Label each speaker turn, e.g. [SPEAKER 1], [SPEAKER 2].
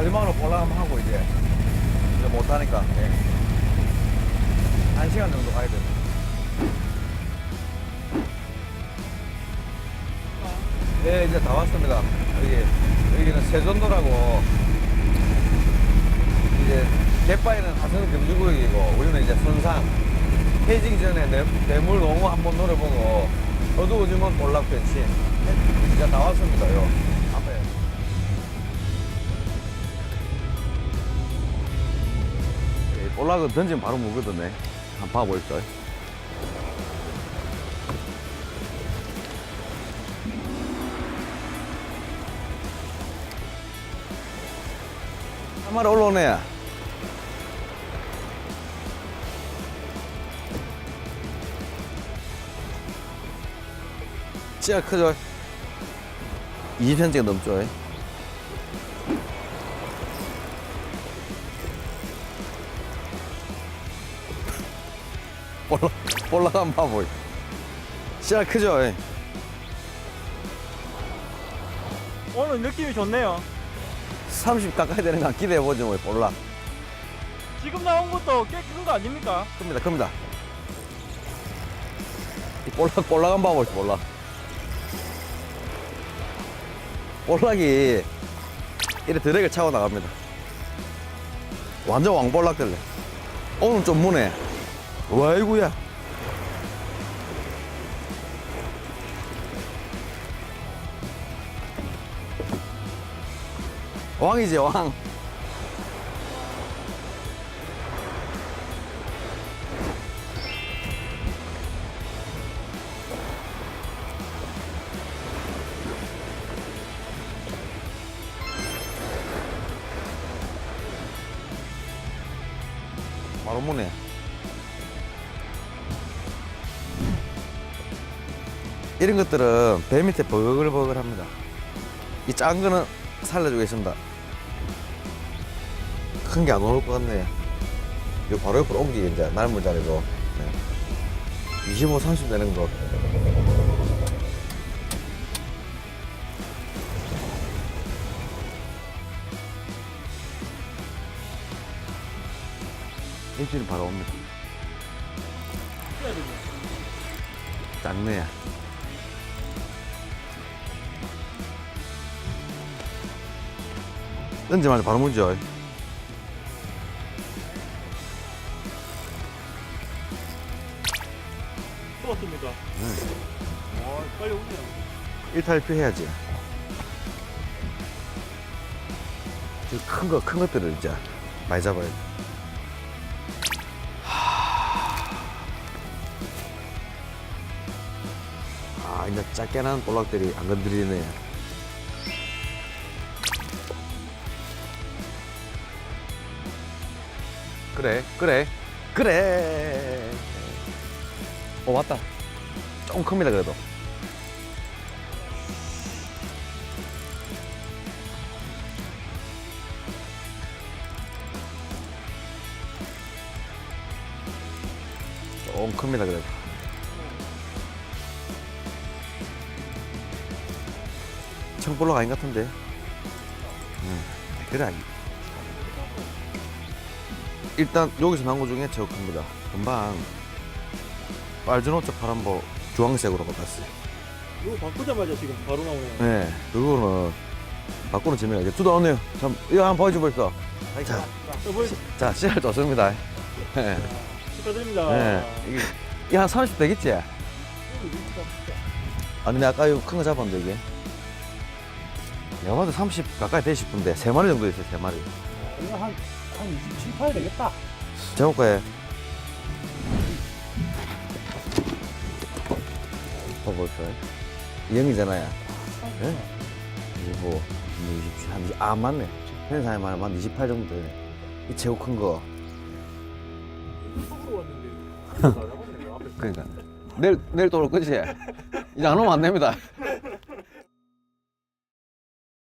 [SPEAKER 1] 마지막으로 한번 하고 이제 이제 못하니까 예. 한 시간 정도 가야 됩니다. 네 이제 다 왔습니다. 여기 여기는 세전도라고 이제 갯바위는 하선 금지구역이고 우리는 이제 선상 해지기 전에 내, 내물 농어 한번 노려보고 어두워지면 볼락 변신 이제 다 왔습니다. 요 이 볼락은 던지면 바로 무거든요. 한번 봐보십시오. 한 마리 올라오네. 진짜 크죠? 20cm가 넘죠? 볼락 한번 봐보이. 진짜 크죠? 예.
[SPEAKER 2] 오늘 느낌이 좋네요.
[SPEAKER 1] 30 가까이 되는 거 기대해보죠, 뭐, 볼락.
[SPEAKER 2] 지금 나온 것도 꽤 큰 거 아닙니까?
[SPEAKER 1] 큽니다, 큽니다. 이 볼락 한번 봐보시 볼락. 볼락이 이래 드랙을 차고 나갑니다. 완전 왕볼락들래. 오늘 좀 무네. 와이구야. 왕이지, 왕. 바로 무네. 이런 것들은 배 밑에 버글버글합니다. 이 작은 거는 살려주겠습니다. 큰 게 안 오를 것 같네요. 요 바로 옆으로 옮기게 이제 날물 자리로. 네. 25, 30 되는 거. 일주일 바로 옵니다. 작네야. 던지마자 바로 문죠.
[SPEAKER 2] 좋았습니다. 와, 빨리 오세요.
[SPEAKER 1] 일탈피 해야지. 큰 거, 큰 것들을 이제 많이 잡아야 돼. 아, 이제 작게 난 볼락들이 안 건드리네. 그래, 그래, 그래. 어, 맞다. 조금 큽니다, 그래도. 조금 큽니다, 그래도. 청볼락 아닌 것 같은데. 음, 그래, 아니. 일단 여기서 나온 것 중에 제일 큽니다. 금방 빨주노초 파란보 주황색으로 바꿨어요.
[SPEAKER 2] 이거 바꾸자마자 지금 바로 나오네요.
[SPEAKER 1] 네, 그거는 바꾸는 재미가 있죠. 두도 오네요. 참, 이거 한번 보여줘볼까? 자,
[SPEAKER 2] 여보,
[SPEAKER 1] 자, 씨알 좋습니다. 네,
[SPEAKER 2] 축하드립니다.
[SPEAKER 1] 네. 이게, 이게 한 30 되겠지? 아니, 내가 아까 이거 큰 거 잡았는데, 이게. 내가 봐도 30 가까이 돼 싶은데, 세마리 정도 있어요, 세마리
[SPEAKER 2] 이거 한, 한 27, 8 되겠다.
[SPEAKER 1] 제목과에 봐볼까요? 이 형이잖아요. 네? 25, 27, 한 20, 아, 맞네. 현상에 말하면 한 28 정도 되네. 이 최고 큰 거.
[SPEAKER 2] 속으로 왔는데.
[SPEAKER 1] 그러니까. 내일, 내일 또 올 거지? 이제 안 오면 안 됩니다.